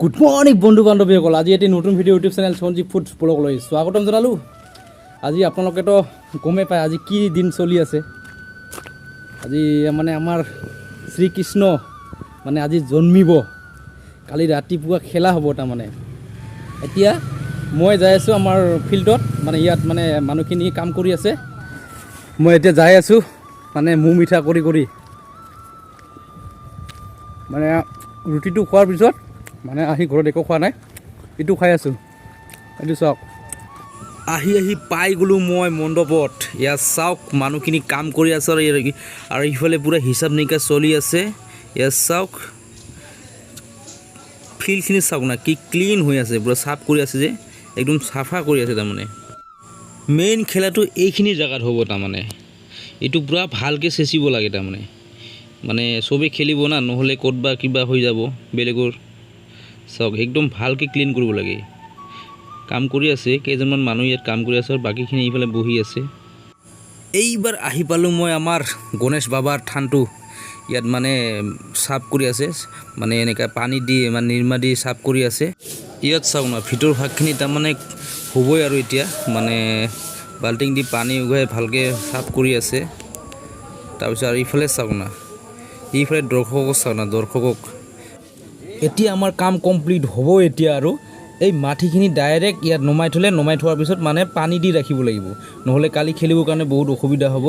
Good morning বন্ধু বান্ধৱীসকল। আজি এটি নতুন video' YouTube channel Sanjib food ব্লগলৈ স্বাগতম জনালোঁ। আজি আপোনালোকেতো গমেই পায় আজি কি দিন চলি আছে। আজি মানে আমাৰ শ্ৰীকৃষ্ণ মানে আজি জন্মিব। কালি ৰাতিপুৱা খেলা হ'ব তাৰমানে। এতিয়া মই যাই আছোঁ আমাৰ ফিল্ডত মানে ইয়াত মানে মানুহখিনি কাম কৰি আছে। মই এতিয়া যাই আছোঁ মানে মু মিঠা কৰি কৰি। মানে ৰুটিটো খোৱাৰ পিছত মানে আহি ঘৰত একো খোৱা নাই। ইটো খাই আছোঁ। এইটো চাওক। আহি আহি পাই গ'লোঁ মই মণ্ডপত। ইয়াত চাওক মানুহখিনি কাম কৰি আছে আৰু আৰু ইফালে পূৰা হিচাপ নিকাচ চলি আছে। ইয়াত চাওক। ফিল্ডখিনি চাওক না, কি ক্লিন হৈ আছে, পূৰা চাফ কৰি আছে যে, একদম চাফা কৰি আছে তাৰমানে। মেইন খেলাটো এইখিনি জেগাত হ'ব তাৰমানে। এইটো পূৰা ভালকৈ চেঁচিব লাগে তাৰমানে। মানে চবেই খেলিব না, নহ'লে ক'ত বা কিবা হৈ যাব, বেলেগৰ চাওক, একদম ভালকৈ ক্লিন কৰিব লাগে। কাম কৰি আছে, কেইজনমান মানুহ ইয়াত কাম কৰি আছে আৰু বাকীখিনি এইফালে বহি আছে। এইবাৰ আহি পালোঁ মই আমাৰ গণেশ বাবাৰ থানটো। ইয়াত মানে চাফ কৰি আছে মানে এনেকৈ পানী দি মানে নিৰ্মা দি চাফ কৰি আছে। ইয়াত চাওক না, ভিতৰ ভাগখিনি তাৰমানে হ'বই আৰু এতিয়া মানে বাল্টিং দি পানী উঘাই ভালকৈ চাফ কৰি আছে। তাৰপিছত আৰু ইফালে চাওক না, ইফালে দৰ্শকক চাওক না, দৰ্শকক। এতিয়া আমাৰ কাম কমপ্লিট হ'ব এতিয়া আৰু। এই মাটিখিনি ডাইৰেক্ট ইয়াত নমাই থ'লে, নমাই থোৱাৰ পিছত মানে পানী দি ৰাখিব লাগিব। নহ'লে কালি খেলিবৰ কাৰণে বহুত অসুবিধা হ'ব।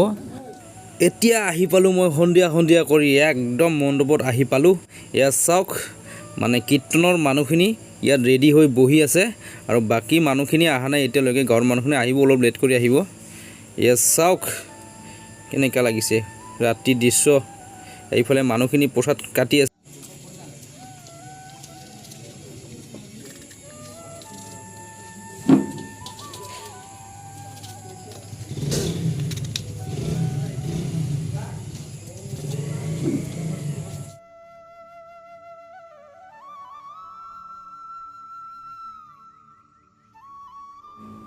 এতিয়া আহি পালোঁ মই সন্ধিয়া সন্ধিয়া কৰি, একদম মণ্ডপত আহি পালোঁ। ইয়াত চাওক মানে কীৰ্তনৰ মানুহখিনি ইয়াত ৰেডি হৈ বহি আছে আৰু বাকী মানুহখিনি অহা নাই, এতিয়ালৈকে গাঁৱৰ মানুহখিনি আহিব, অলপ লেট কৰি আহিব। ইয়াত চাওক কেনেকুৱা লাগিছে। ৰাতি দৃশ্য। এইফালে মানুহখিনি প্ৰসাদ কাটি আছে।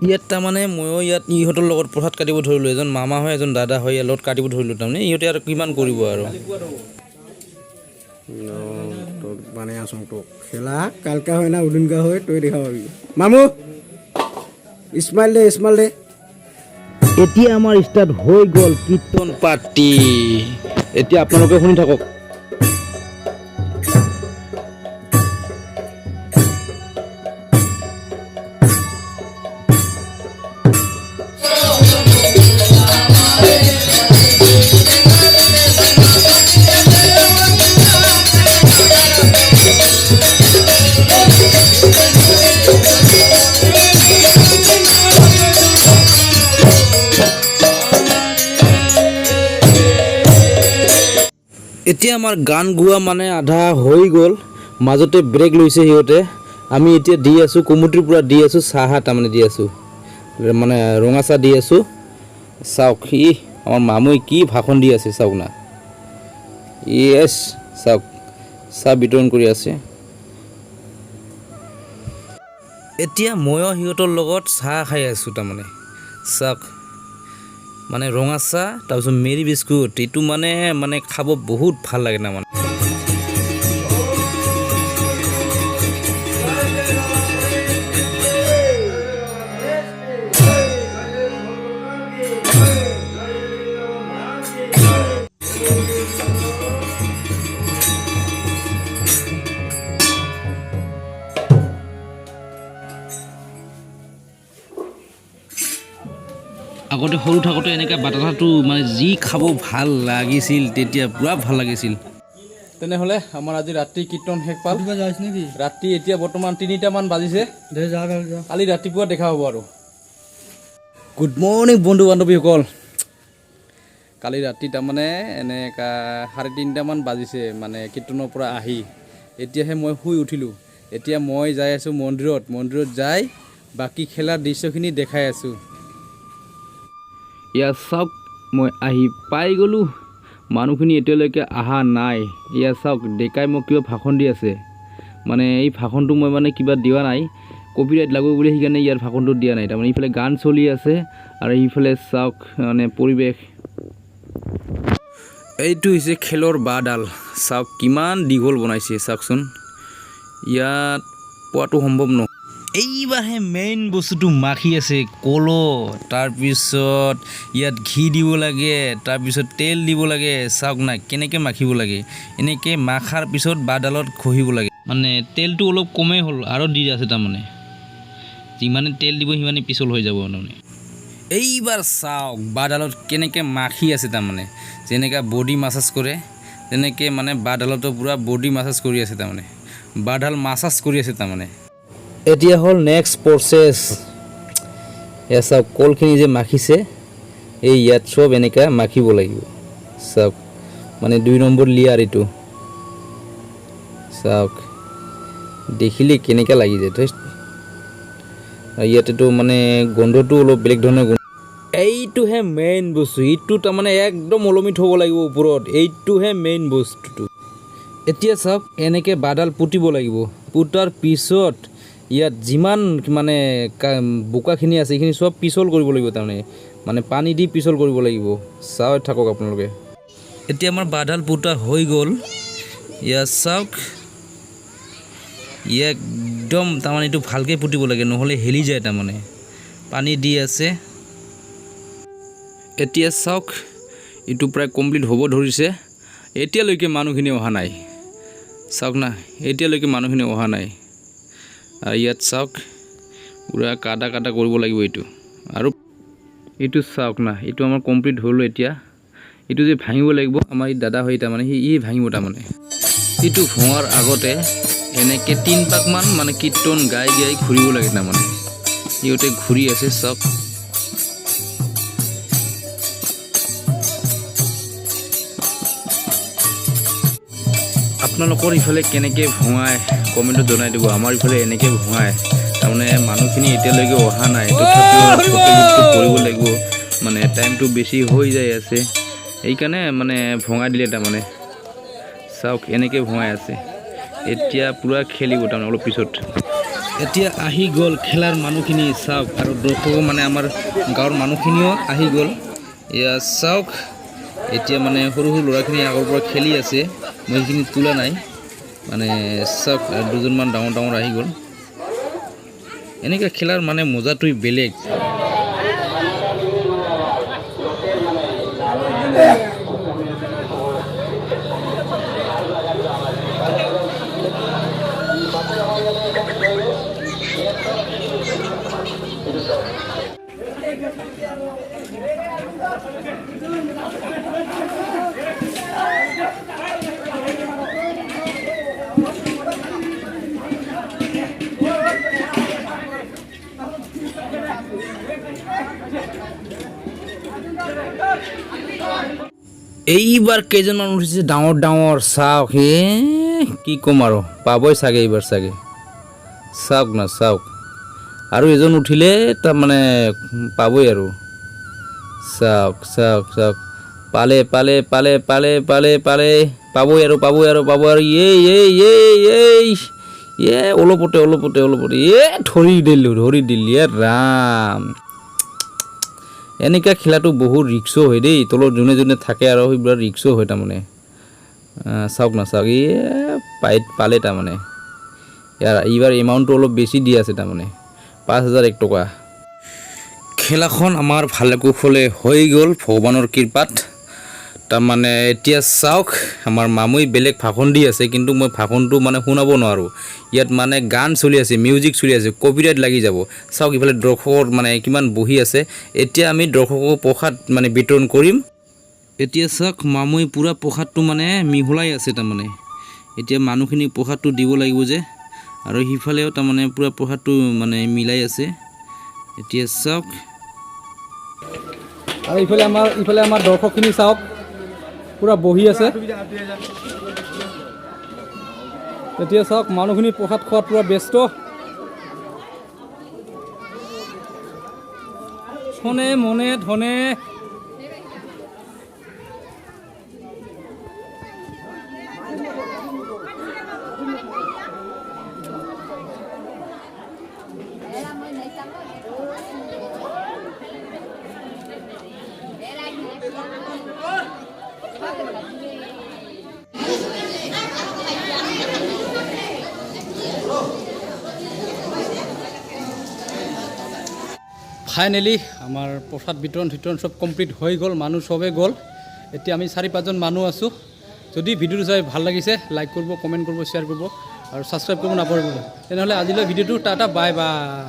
ইয়াত তাৰমানে ময়ো ইয়াত ইহঁতৰ লগত প্ৰসাদ কাটিব ধৰিলোঁ এজন মামা হয় এজন দাদা হয় ইয়াৰ লগত কাটিব ধৰিলোঁ তাৰমানে। ইহঁতে আৰু কিমান কৰিব আৰু? মানে আসুন তো খেলা কালকা হয় না উদিনকা হয় তুই দেখা পাবি। মামু ইসমাইল দে ইসমাইল দে। এতিয়া আমাৰ ষ্টাৰ্ট হৈ গ'ল কীৰ্তন পাৰ্টি। এতিয়া আপোনালোকে শুনি থাকক। এতিয়া আমাৰ গান গোৱা মানে আধা হৈ গ'ল, মাজতে ব্ৰেক লৈছে সিহঁতে। আমি এতিয়া দি আছোঁ কমিটিৰ পৰা দি আছোঁ, চাহ তাৰমানে দি আছোঁ। মানে ৰঙা চাহ দি আছোঁ। চাওক, ই, আমাৰ মামুই কি ভাষণ দি আছে, চাওক না। য়েছ চাওক, চাহ বিতৰণ কৰি আছে। এতিয়া ময়ো সিহঁতৰ লগত চাহ খাই আছোঁ তাৰমানে। চাওক মানে ৰঙা চাহ তাৰপিছত মেৰি বিস্কুট এইটো মানে মানে খাব বহুত ভালো লাগে তাৰমানে আগতে সৰু থাকোঁতে এনেকৈ বাটাটাটো মানে যি খাব ভালো লাগিছিল তেতিয়া পূৰা ভালো লাগিছিল। তেনেহ'লে আমাৰ আজি ৰাতি কীৰ্তন শেষ পাল। যাইছ নাকি? ৰাতি এতিয়া বৰ্তমান তিনিটামান বাজিছে। কালি ৰাতিপুৱা দেখা হ'ব আৰু। গুড মৰ্ণিং বন্ধু বান্ধৱীসকল কালি ৰাতি তাৰমানে এনেকা চাৰে তিনিটামান বাজিছে মানে কীৰ্তনৰ পৰা আহি। এতিয়াহে মই শুই উঠিলোঁ। এতিয়া মই যাই আছোঁ মন্দিৰত। মন্দিৰত যাই বাকী খেলাৰ দৃশ্যখিনি দেখাই আছোঁ। ইয়াত চাওক, মই আহি পাই গ'লোঁ। মানুহখিনি এতিয়ালৈকে অহা নাই। ইয়াত চাওক, ডেকাই মোক কিবা ভাষণ দি আছে। মানে এই ভাষণটো মই মানে কিবা দিয়া নাই। কপিৰাইট লাগো বুলি সেইকাৰণে ইয়াৰ ভাষণটো দিয়া নাই। তাৰমানে ইফালে গান চলি আছে আৰু ইফালে চাওক মানে পৰিৱেশ। এইটো হৈছে খেলৰ বাঁহডাল। চাওক, কিমান দীঘল বনাইছে, চাওকচোন। ইয়াত পোৱাটো সম্ভৱ নহয় এইবাৰহে মেইন বস্তুটো মাখি আছে কলো তাৰপিছত ইয়াত ঘি দিব লাগে, তাৰপিছত তেল দিব লাগে, চাওক না কেনেকৈ মাখিব লাগে, এনেকৈ মাখাৰ পিছত বাঁহডালত ঘঁহিব লাগে। মানে তেলটো অলপ কমেই হ'ল, আৰু দি আছে তাৰমানে। যিমানে তেল দিব, সিমানে পিছল হৈ যাব তাৰমানে। এইবাৰ চাওক বাঁহডালত কেনেকৈ মাখি আছে তাৰমানে। যেনেকৈ বডি মাছাজ কৰে, তেনেকৈ মানে বাঁহডালতো পূৰা বডি মাছাজ কৰি আছে তাৰমানে। বাঁহডাল মাছাজ কৰি আছে তাৰমানে। এতিয়া হ'ল নেক্সট প্ৰচেছ এয়া চাওক, কলখিনি যে মাখিছে, এই ইয়াত চব এনেকৈ মাখিব লাগিব। চাওক মানে দুই নম্বৰ লিয়াৰ এইটো। চাওক, দেখিলে কেনেকৈ লাগি যায়। ইয়াতেতো মানে গোন্ধটো অলপ বেলেগ ধৰণৰ গোন্ধ এইটোহে মেইন বস্তু, এইটো তাৰমানে একদম ওলমি থ'ব লাগিব ওপৰত। এইটোহে মেইন বস্তুটো। এতিয়া চাওক, এনেকৈ বাঁহডাল পুতিব লাগিব। পুতাৰ পিছত ইয়াত যিমান মানে বোকাখিনি আছে, এইখিনি চব পিছল কৰিব লাগিব তাৰমানে। মানে পানী দি পিছল কৰিব লাগিব। চাই থাকক আপোনালোকে। এতিয়া আমাৰ বাঁহডাল পুতা হৈ গ'ল। ইয়াত চাওক। ই একদম তাৰমানে এইটো ভালকৈ পুতিব লাগে, নহ'লে হেলি যায় তাৰমানে। পানী দি আছে। এতিয়া চাওক, এইটো প্ৰায় কমপ্লিট হ'ব ধৰিছে। এতিয়ালৈকে মানুহখিনি অহা নাই। চাওক না, এতিয়ালৈকে মানুহখিনি অহা নাই। আৰু ইয়াত চাওক, পূৰা কাটা কাটা কৰিব লাগিব এইটো। আৰু এইটো চাওক না, এইটো আমাৰ কমপ্লিট হ'ল এতিয়া। এইটো যে ভাঙিব লাগিব, আমাৰ এই দাদা হয় তাৰমানে, সি ই ভাঙিব তাৰমানে। এইটো ভঙাৰ আগতে এনেকৈ তিন পাকমান মানে কীৰ্তন গাই গাই ঘূৰিব লাগে তাৰমানে। সিহঁতে ঘূৰি আছে, চাওক। আপোনালোকৰ ইফালে কেনেকৈ ভঙাই কমেণ্টত জনাই দিব আমাৰ ইফালে এনেকৈ ভঙাই তাৰমানে মানুহখিনি এতিয়ালৈকে অহা নাই তথাপিও কৰিব লাগিব। মানে টাইমটো বেছি হৈ যাই আছে। সেইকাৰণে মানে ভঙাই দিলে তাৰমানে। চাওক এনেকৈ ভঙাই আছে। এতিয়া পূৰা খেলিব তাৰমানে অলপ পিছত। এতিয়া আহি গ'ল খেলাৰ মানুহখিনি চাওক আৰু দৰ্শকো মানে আমাৰ গাঁৱৰ মানুহখিনিও আহি গ'ল। এয়া চাওক এতিয়া মানে সৰু সৰু ল'ৰাখিনি আগৰ পৰা খেলি আছে। সেইখিনি তোলা নাই। মানে চাওক দুজনমান ডাঙৰ ডাঙৰ আহি গ'ল। এনেকৈ খেলাৰ মানে মজাটোৱেই বেলেগ। এইবাৰ কেইজনমান উঠিছে ডাঙৰ ডাঙৰ চাওক হে, কি ক'ম আৰু পাবই চাগে এইবাৰ চাগে। চাওক না, চাওক। আৰু এজন উঠিলে তাৰমানে পাবই আৰু। চাওক চাওক চাওক। পালে পালে পালে পালে পালে পালে। পাবই আৰু পাবই আৰু পাব আৰু। এই এই এই এই। এ, অলপতে অলপতে অলপতে। এ, ধৰি দিলোঁ, ধৰি দিলি। এ, ৰাম। এনেকুৱা খেলাটো বহুত ৰিক্সো হয় দেই তলত যোনে যোনে থাকে আৰু সেইবিলাক ৰিক্সো হয় তাৰমানে। চাওক না চাওক, এ পাই পালে তাৰমানে। ইয়াৰ, এইবাৰ এমাউণ্টটো অলপ বেছি দি আছে তাৰমানে, পাঁচ হাজাৰ এক টকা। খেলাখন আমাৰ ভালে কুশলে হৈ গ'ল, ভগৱানৰ কৃপাত। তাৰমানে এতিয়া চাওক, আমাৰ মামুই বেলেগ ভাষণ দি আছে, কিন্তু মই ভাষণটো মানে শুনাব নোৱাৰোঁ। ইয়াত মানে গান চলি আছে মিউজিক চলি আছে কপিৰাইট লাগি যাব। চাওক, ইফালে দৰ্শকৰ মানে কিমান বহি আছে। এতিয়া আমি দৰ্শকক প্ৰসাদ মানে বিতৰণ কৰিম। এতিয়া চাওক, মামুই পূৰা প্ৰসাদটো মানে মিহলাই আছে তাৰমানে। এতিয়া মানুহখিনি প্ৰসাদটো দিব লাগিব যে। আৰু সিফালেও তাৰমানে পূৰা প্ৰসাদটো মানে মিলাই আছে। এতিয়া চাওক। আৰু ইফালে আমাৰ ইফালে আমাৰ দৰ্শকখিনি চাওক। পূৰা বহি আছে। এতিয়া চাওক মানুহখিনি প্ৰসাদ খোৱাত পূৰা ব্যস্ত। চনে মনে ধনে ফাইনেলি আমাৰ প্ৰসাদ বিতৰণ চিতৰণ চব কমপ্লিট হৈ গ'ল, মানুহ চবেই গ'ল। এতিয়া আমি চাৰি, পাঁচজন মানুহ আছোঁ। যদি ভিডিঅ'টো চাই ভালো লাগিছে লাইক কৰিব কমেণ্ট কৰিব শ্বেয়াৰ কৰিব আৰু ছাবস্ক্ৰাইব কৰিব নাপাহৰিব। তেনেহ'লে আজিলৈ ভিডিঅ'টো টাটা বাই বাই